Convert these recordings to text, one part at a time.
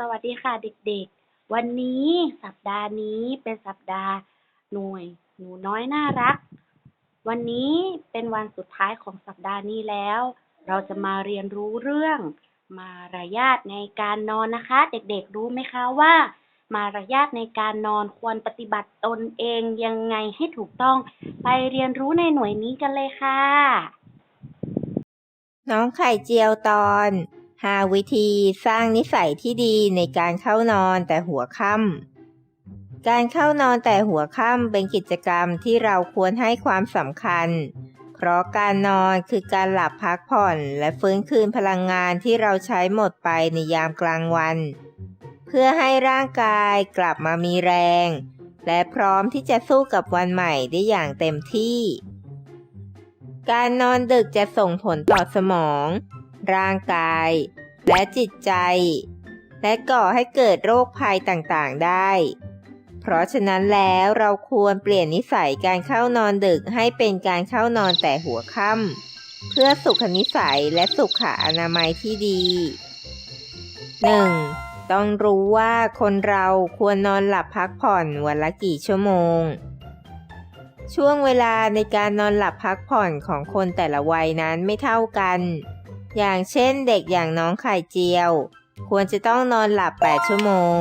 สวัสดีค่ะเด็กๆ วันนี้สัปดาห์นี้เป็นสัปดาห์หน่วย หนูน้อยน่ารัก วันนี้เป็นวันสุดท้ายของสัปดาห์นี้แล้ว เราจะมาเรียนรู้เรื่อง มารยาทในการนอนนะคะ เด็กๆ รู้ไหมคะว่า มารยาทในการนอนควรปฏิบัติตนเองยังไงให้ถูกต้อง ไปเรียนรู้ในหน่วยนี้กันเลยค่ะ น้องไข่เจียวตอน 5วิธีสร้างนิสัยที่ดีในการเข้านอนแต่หัวค่ำการเข้านอนแต่หัวค่ำเป็นกิจกรรมที่เราควรให้ความสำคัญ เพราะการนอนคือการหลับพักผ่อนและฟื้นคืนพลังงานที่เราใช้หมดไปในยามกลางวัน เพื่อให้ร่างกายกลับมามีแรง และพร้อมที่จะสู้กับวันใหม่ได้อย่างเต็มที่ การนอนดึกจะส่งผลต่อสมอง ร่างกาย และจิตใจ และก่อให้เกิดโรคภัยต่างๆได้ เพราะฉะนั้นแล้วเราควรเปลี่ยนนิสัยการเข้านอนดึกให้เป็นการเข้านอนแต่หัวค่ำเพื่อสุขนิสัยและสุขอนามัยที่ดี 1. ต้องรู้ว่าคนเราควรนอนหลับพักผ่อนวันละกี่ชั่วโมง ช่วงเวลาในการนอนหลับพักผ่อนของคนแต่ละวัยนั้นไม่เท่ากัน อย่างเช่นเด็กอย่างน้องไข่เจียว ควรจะต้องนอนหลับ 8 ชั่วโมง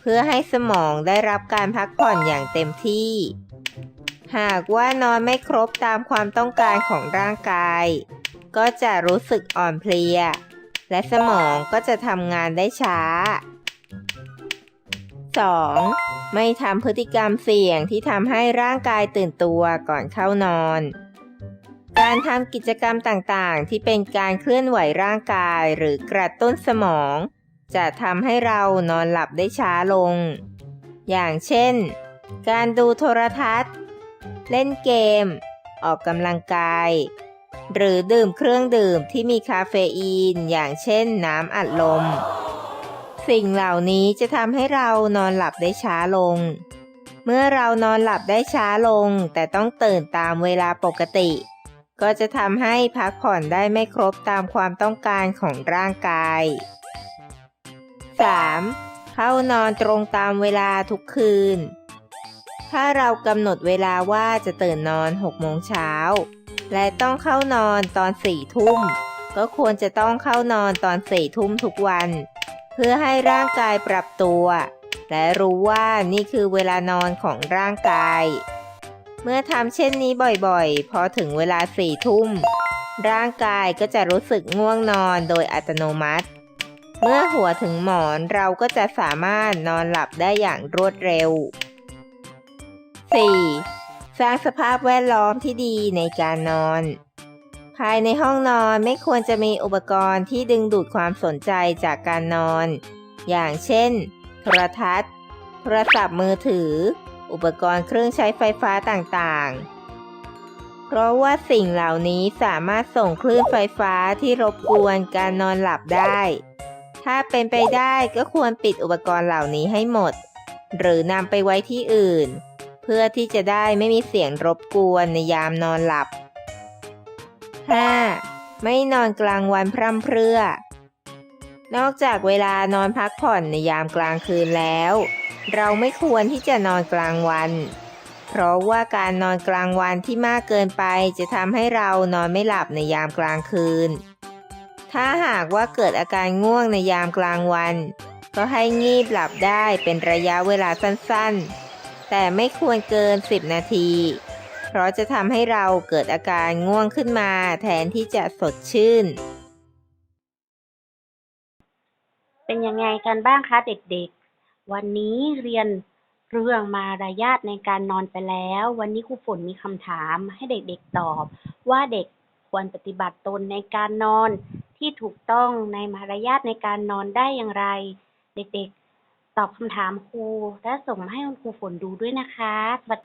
เพื่อให้สมองได้รับการพักผ่อนอย่างเต็มที่ หากว่านอนไม่ครบตามความต้องการของร่างกาย ก็จะรู้สึกอ่อนเพลีย และสมองก็จะทำงานได้ช้า 2. ไม่ทำพฤติกรรมเสี่ยงที่ทำให้ร่างกายตื่นตัวก่อนเข้านอน การทำกิจกรรมต่างๆ ที่เป็นการเคลื่อนไหวร่างกายหรือกระตุ้นสมอง จะทำให้เรานอนหลับได้ช้าลง อย่างเช่น การดูโทรทัศน์ เล่นเกม ออกกำลังกาย หรือดื่มเครื่องดื่มที่มีคาเฟอีน อย่างเช่นน้ำอัดลม สิ่งเหล่านี้จะทำให้เรานอนหลับได้ช้าลง เมื่อเรานอนหลับได้ช้าลง แต่ต้องตื่นตามเวลาปกติ ก็จะทำให้พักผ่อนได้ไม่ครบตามความต้องการของร่างกาย 3. เข้านอนตรงตามเวลาทุกคืน ถ้าเรากำหนดเวลาว่าจะตื่นนอน 6 โมงเช้า และต้องเข้านอนตอน 4 ทุ่ม ก็ควรจะต้องเข้านอนตอน 4 ทุ่มทุกวัน เพื่อให้ร่างกายปรับตัว และรู้ว่านี่คือเวลานอนของร่างกาย เมื่อทำเช่นนี้บ่อยๆ พอถึงเวลาสี่ทุ่ม ร่างกายก็จะรู้สึกง่วงนอนโดยอัตโนมัติ เมื่อหัวถึงหมอนเราก็จะสามารถนอนหลับได้อย่างรวดเร็ว 4. สร้างสภาพแวดล้อมที่ดีในการนอน ภายในห้องนอนไม่ควรจะมีอุปกรณ์ที่ดึงดูดความสนใจจากการนอน อย่างเช่น โทรทัศน์ โทรศัพท์มือถือ อุปกรณ์เครื่องใช้ไฟฟ้าต่างๆ เพราะว่าสิ่งเหล่านี้สามารถส่งคลื่นไฟฟ้าที่รบกวนการนอนหลับได้ ถ้าเป็นไปได้ก็ควรปิดอุปกรณ์เหล่านี้ให้หมด หรือนำไปไว้ที่อื่น เพื่อที่จะได้ไม่มีเสียงรบกวนในยามนอนหลับ 5. ไม่นอนกลางวันพร่ำเพรื่อ นอกจากเวลานอนพักผ่อนในยามกลางคืนแล้ว เราไม่ควรที่จะนอนกลางวัน เพราะว่าการนอนกลางวันที่มากเกินไปจะทำให้เรานอนไม่หลับในยามกลางคืน ถ้าหากว่าเกิดอาการง่วงในยามกลางวัน ก็ให้งีบหลับได้เป็นระยะเวลาสั้นๆ แต่ไม่ควรเกิน 10 นาที เพราะจะทำให้เราเกิดอาการง่วงขึ้นมาแทนที่จะสดชื่น เป็นยังไงกันบ้างคะเด็กๆ วันนี้เรียนเรื่องมารยาทในการนอนไปแล้ว วันนี้ครูฝนมีคำถามให้เด็กๆตอบ ว่าเด็กควรปฏิบัติตนในการนอนที่ถูกต้องในมารยาทในการนอนได้อย่างไร เด็กๆ ตอบคำถามครูและส่งมาให้คุณครูฝนดูด้วยนะคะสวัสดี